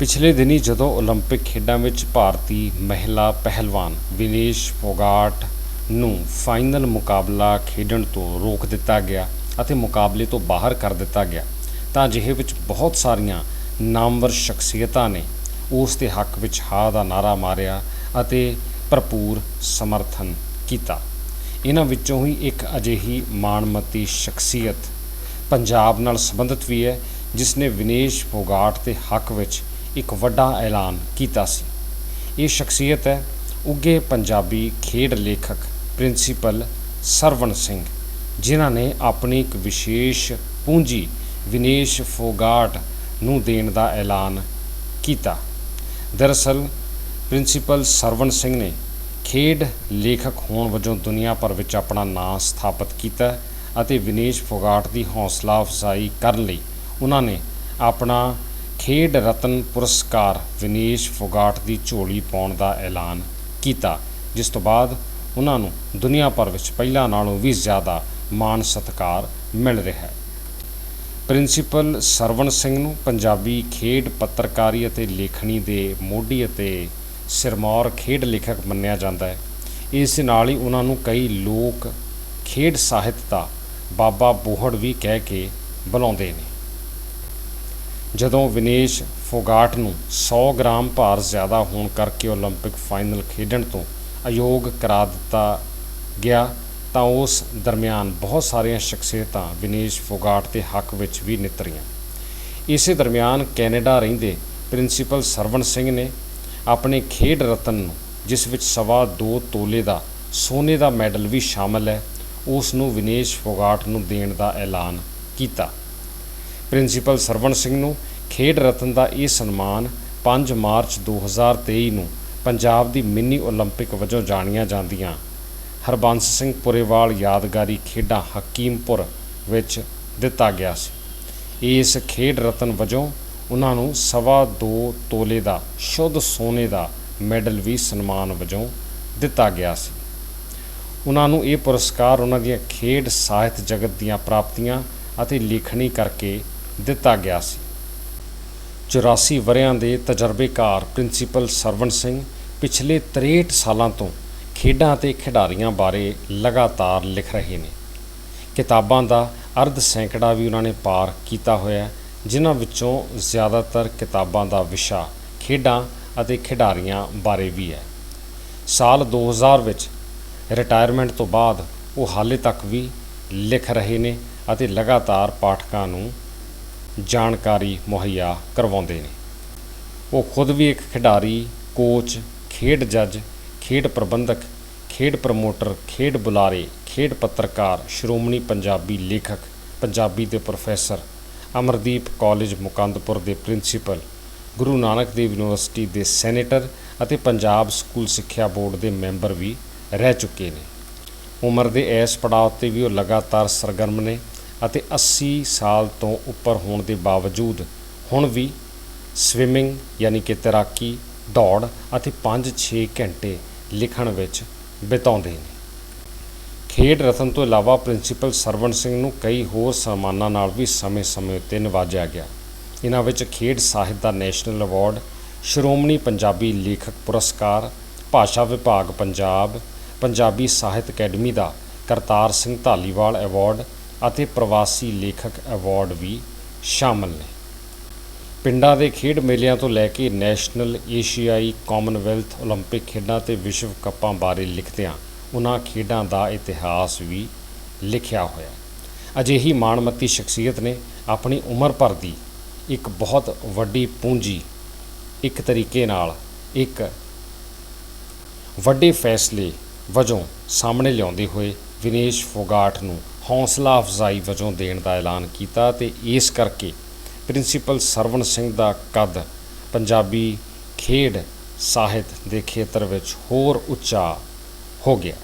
ਪਿਛਲੇ ਦਿਨੀ ਜਦੋਂ 올림픽 ਖੇਡਾਂ ਵਿੱਚ ਭਾਰਤੀ ਮਹਿਲਾ ਪਹਿਲਵਾਨ ਵਿਨੇਸ਼ ਫੋਗਾਟ ਨੂੰ ਫਾਈਨਲ ਮੁਕਾਬਲਾ ਖੇਡਣ ਤੋਂ ਰੋਕ ਦਿੱਤਾ ਗਿਆ ਅਤੇ ਮੁਕਾਬਲੇ ਤੋਂ ਬਾਹਰ ਕਰ ਦਿੱਤਾ ਗਿਆ ਤਾਂ ਅਜਿਹੇ ਵਿੱਚ ਬਹੁਤ ਸਾਰੀਆਂ ਨਾਮਵਰ ਸ਼ਖਸੀਅਤਾਂ ਨੇ ਉਸ ਦੇ ਹੱਕ ਵਿੱਚ ਹਾਂ ਦਾ ਨਾਰਾ ਮਾਰਿਆ ਅਤੇ ਭਰਪੂਰ ਸਮਰਥਨ ਕੀਤਾ ਇਹਨਾਂ ਵਿੱਚੋਂ ਹੀ ਇੱਕ ਅਜਿਹੀ ਮਾਣਮੱਤੀ ਸ਼ਖਸੀਅਤ ਪੰਜਾਬ ਨਾਲ ਸੰਬੰਧਿਤ ਵੀ ਹੈ ਜਿਸ ਨੇ ਵਿਨੇਸ਼ ਫੋਗਾਟ ਦੇ ਹੱਕ ਵਿੱਚ ਇੱਕ ਵੱਡਾ ਐਲਾਨ ਕੀਤਾ ਸੀ। ਇਹ ਸ਼ਖਸੀਅਤ ਹੈ ਉੱਗੇ ਪੰਜਾਬੀ ਖੇਡ ਲੇਖਕ ਪ੍ਰਿੰਸੀਪਲ ਸਰਵਣ ਸਿੰਘ, ਜਿਨ੍ਹਾਂ ਨੇ ਆਪਣੀ ਇੱਕ ਵਿਸ਼ੇਸ਼ ਪੂੰਜੀ ਵਿਨੇਸ਼ ਫੋਗਾਟ ਨੂੰ ਦੇਣ ਦਾ ਐਲਾਨ ਕੀਤਾ। ਦਰਅਸਲ, ਪ੍ਰਿੰਸੀਪਲ ਸਰਵਣ ਸਿੰਘ ਨੇ ਖੇਡ ਲੇਖਕ ਹੋਣ ਵਜੋਂ ਦੁਨੀਆ ਭਰ ਵਿੱਚ ਆਪਣਾ ਨਾਂ ਸਥਾਪਿਤ ਕੀਤਾ ਅਤੇ ਵਿਨੇਸ਼ ਫੋਗਾਟ ਦੀ ਹੌਸਲਾ ਅਫਜ਼ਾਈ ਕਰਨ ਲਈ ਉਹਨਾਂ ਨੇ ਆਪਣਾ ਖੇਡ ਰਤਨ ਪੁਰਸਕਾਰ ਵਿਨੇਸ਼ ਫੋਗਾਟ ਦੀ ਝੋਲੀ ਪਾਉਣ ਦਾ ਐਲਾਨ ਕੀਤਾ, ਜਿਸ ਤੋਂ ਬਾਅਦ ਉਹਨਾਂ ਨੂੰ ਦੁਨੀਆ ਭਰ ਵਿੱਚ ਪਹਿਲਾਂ ਨਾਲੋਂ ਵੀ ਜ਼ਿਆਦਾ ਮਾਣ ਸਤਿਕਾਰ ਮਿਲ ਰਿਹਾ ਹੈ। ਪ੍ਰਿੰਸੀਪਲ ਸਰਵਣ ਸਿੰਘ ਨੂੰ ਪੰਜਾਬੀ ਖੇਡ ਪੱਤਰਕਾਰੀ ਅਤੇ ਲੇਖਣੀ ਦੇ ਮੋਢੀ ਅਤੇ ਸਿਰਮੌਰ ਖੇਡ ਲੇਖਕ ਮੰਨਿਆ ਜਾਂਦਾ ਹੈ। ਇਸ ਨਾਲ ਹੀ ਉਹਨਾਂ ਨੂੰ ਕਈ ਲੋਕ ਖੇਡ ਸਾਹਿਤ ਦਾ ਬਾਬਾ ਬੋਹੜ ਵੀ ਕਹਿ ਕੇ ਬੁਲਾਉਂਦੇ ਨੇ। ਜਦੋਂ ਵਿਨੇਸ਼ ਫੋਗਾਟ ਨੂੰ 100 ਗ੍ਰਾਮ ਭਾਰ ਜ਼ਿਆਦਾ ਹੋਣ ਕਰਕੇ 올림픽 ਫਾਈਨਲ ਖੇਡਣ ਤੋਂ ਅਯੋਗ ਕਰਾ ਦਿੱਤਾ ਗਿਆ ਤਾਂ ਉਸ ਦਰਮਿਆਨ ਬਹੁਤ ਸਾਰੀਆਂ ਸ਼ਖਸੀਅਤਾਂ ਵਿਨੇਸ਼ ਫੋਗਾਟ ਦੇ ਹੱਕ ਵਿੱਚ ਵੀ ਨਿਤਰੀਆਂ ਇਸੇ ਦਰਮਿਆਨ ਕੈਨੇਡਾ ਰਹਿੰਦੇ ਪ੍ਰਿੰਸੀਪਲ ਸਰਵਣ ਸਿੰਘ ਨੇ ਆਪਣੇ ਖੇਡ ਰਤਨ ਨੂੰ ਜਿਸ ਵਿੱਚ ਸਵਾ 2 ਤੋਲੇ ਦਾ ਸੋਨੇ ਦਾ ਮੈਡਲ ਵੀ ਸ਼ਾਮਲ ਹੈ ਉਸ ਨੂੰ ਵਿਨੇਸ਼ ਫੋਗਾਟ ਨੂੰ ਦੇਣ ਦਾ ਐਲਾਨ ਕੀਤਾ ਪ੍ਰਿੰਸੀਪਲ ਸਰਵਣ ਸਿੰਘ ਨੂੰ ਖੇਡ ਰਤਨ ਦਾ ਇਹ ਸਨਮਾਨ 5 ਮਾਰਚ 2023 ਨੂੰ ਪੰਜਾਬ ਦੀ ਮਿੰਨੀ 올림픽 ਵਜੋਂ ਜਾਣੀਆਂ ਜਾਂਦੀਆਂ ਹਰਬੰਸ ਸਿੰਘ ਪੁਰੇਵਾਲ ਯਾਦਗਾਰੀ ਖੇਡਾਂ ਹਕੀਮਪੁਰ ਵਿੱਚ ਦਿੱਤਾ ਗਿਆ ਸੀ ਇਸ ਖੇਡ ਰਤਨ ਵਜੋਂ ਉਹਨਾਂ ਨੂੰ ਸਵਾ ਦੋ ਤੋਲੇ ਦਾ ਸ਼ੁੱਧ ਸੋਨੇ ਦਾ ਮੈਡਲ ਵੀ ਸਨਮਾਨ ਵਜੋਂ ਦਿੱਤਾ ਗਿਆ ਸੀ ਉਹਨਾਂ ਨੂੰ ਇਹ ਪੁਰਸਕਾਰ ਉਹਨਾਂ ਦੀਆਂ ਖੇਡ ਸਾਹਿਤ ਜਗਤ ਦੀਆਂ ਪ੍ਰਾਪਤੀਆਂ ਅਤੇ ਲੇਖਣੀ ਕਰਕੇ ਦਿੱਤਾ ਗਿਆ ਸੀ। 84 ਵਰਿਆਂ ਦੇ ਤਜਰਬੇਕਾਰ ਪ੍ਰਿੰਸੀਪਲ ਸਰਵਣ ਸਿੰਘ ਪਿਛਲੇ 63 ਸਾਲਾਂ ਤੋਂ ਖੇਡਾਂ ਅਤੇ ਖਿਡਾਰੀਆਂ ਬਾਰੇ ਲਗਾਤਾਰ ਲਿਖ ਰਹੇ ਨੇ। ਕਿਤਾਬਾਂ ਦਾ ਅਰਧ ਸੈਂਕੜਾ ਵੀ ਉਹਨਾਂ ਨੇ ਪਾਰ ਕੀਤਾ ਹੋਇਆ ਜਿਨ੍ਹਾਂ ਵਿੱਚੋਂ ਜ਼ਿਆਦਾਤਰ ਕਿਤਾਬਾਂ ਦਾ ਵਿਸ਼ਾ ਖੇਡਾਂ ਅਤੇ ਖਿਡਾਰੀਆਂ ਬਾਰੇ ਵੀ ਹੈ। ਸਾਲ 2000 ਵਿੱਚ ਰਿਟਾਇਰਮੈਂਟ ਤੋਂ ਬਾਅਦ ਉਹ ਹਾਲੇ ਤੱਕ ਵੀ ਲਿਖ ਰਹੇ ਨੇ ਅਤੇ ਲਗਾਤਾਰ ਪਾਠਕਾਂ ਨੂੰ ਜਾਣਕਾਰੀ ਮੁਹੱਈਆ ਕਰਵਾਉਂਦੇ ਨੇ। ਉਹ ਖੁਦ ਵੀ ਇੱਕ ਖਿਡਾਰੀ ਕੋਚ ਖੇਡ ਜੱਜ, ਖੇਡ ਪ੍ਰਬੰਧਕ, ਖੇਡ ਪ੍ਰਮੋਟਰ ਖੇਡ ਬੁਲਾਰੇ, ਖੇਡ ਪੱਤਰਕਾਰ, ਸ਼੍ਰੋਮਣੀ ਪੰਜਾਬੀ ਲੇਖਕ, ਪੰਜਾਬੀ ਦੇ ਪ੍ਰੋਫੈਸਰ ਅਮਰਦੀਪ ਕਾਲਜ ਮੁਕੰਦਪੁਰ ਦੇ ਪ੍ਰਿੰਸੀਪਲ ਗੁਰੂ ਨਾਨਕ ਦੇਵ ਯੂਨੀਵਰਸਿਟੀ ਦੇ ਸੈਨੇਟਰ ਅਤੇ ਪੰਜਾਬ ਸਕੂਲ ਸਿੱਖਿਆ ਬੋਰਡ ਦੇ ਮੈਂਬਰ ਵੀ ਰਹਿ ਚੁੱਕੇ ਨੇ। ਉਮਰ ਦੇ ਇਸ ਪੜਾਅ ਉੱਤੇ ਵੀ ਉਹ ਲਗਾਤਾਰ ਸਰਗਰਮ ਨੇ। ਅਤੇ 80 ਸਾਲ ਤੋਂ ਉੱਪਰ ਹੋਣ ਦੇ ਬਾਵਜੂਦ ਹੁਣ ਵੀ ਸਵਿਮਿੰਗ ਯਾਨੀ ਕਿ ਤੈਰਾਕੀ, ਦੌੜ ਅਤੇ 5-6 ਘੰਟੇ ਲਿਖਣ ਵਿੱਚ ਬਿਤਾਉਂਦੇ ਨੇ। ਖੇਡ ਰਤਨ ਤੋਂ ਇਲਾਵਾ ਪ੍ਰਿੰਸੀਪਲ ਸਰਵਣ ਸਿੰਘ ਨੂੰ ਕਈ ਹੋਰ ਸਨਮਾਨਾਂ ਨਾਲ ਵੀ ਸਮੇਂ-ਸਮੇਂ ਉੱਤੇ ਨਿਵਾਜਿਆ ਗਿਆ। ਇਹਨਾਂ ਵਿੱਚ ਖੇਡ ਸਾਹਿਤ ਦਾ ਨੈਸ਼ਨਲ ਅਵਾਰਡ, ਸ਼੍ਰੋਮਣੀ ਪੰਜਾਬੀ ਲੇਖਕ ਪੁਰਸਕਾਰ, ਭਾਸ਼ਾ ਵਿਭਾਗ ਪੰਜਾਬ, ਪੰਜਾਬੀ ਸਾਹਿਤ ਅਕੈਡਮੀ ਦਾ ਕਰਤਾਰ ਸਿੰਘ ਧਾਲੀਵਾਲ ਅਵਾਰਡ ਅਤੇ ਪ੍ਰਵਾਸੀ ਲੇਖਕ ਅਵਾਰਡ ਵੀ ਸ਼ਾਮਲ ਨੇ ਪਿੰਡਾਂ ਦੇ ਖੇਡ ਮੇਲਿਆਂ ਤੋਂ ਲੈ ਕੇ ਨੈਸ਼ਨਲ ਏਸ਼ੀਆਈ ਕਾਮਨਵੈਲਥ 올림픽 ਖੇਡਾਂ ਤੇ ਵਿਸ਼ਵ ਕੱਪਾਂ ਬਾਰੇ ਲਿਖਦਿਆਂ ਉਹਨਾਂ ਖੇਡਾਂ ਦਾ ਇਤਿਹਾਸ ਵੀ ਲਿਖਿਆ ਹੋਇਆ ਅਜਿਹੀ ਮਾਣਮੱਤੀ ਸ਼ਖਸੀਅਤ ਨੇ ਆਪਣੀ ਉਮਰ ਭਰ ਦੀ ਇੱਕ ਬਹੁਤ ਵੱਡੀ ਪੂੰਜੀ ਇੱਕ ਤਰੀਕੇ ਨਾਲ ਇੱਕ ਵੱਡੇ ਫੈਸਲੇ ਵਜੋਂ ਸਾਹਮਣੇ ਲਿਆਉਂਦੇ ਹੋਏ ਵਿਨੇਸ਼ ਫੋਗਾਟ ਨੂੰ ਹੌਸਲਾ ਅਫਜ਼ਾਈ ਵਜੋਂ ਦੇਣ ਦਾ ਐਲਾਨ ਕੀਤਾ ਤੇ ਇਸ ਕਰਕੇ ਪ੍ਰਿੰਸੀਪਲ ਸਰਵਣ ਸਿੰਘ ਦਾ ਕਦ ਪੰਜਾਬੀ ਖੇਡ ਸਾਹਿਤ ਦੇ ਖੇਤਰ ਵਿੱਚ ਹੋਰ ਉੱਚਾ ਹੋ ਗਿਆ।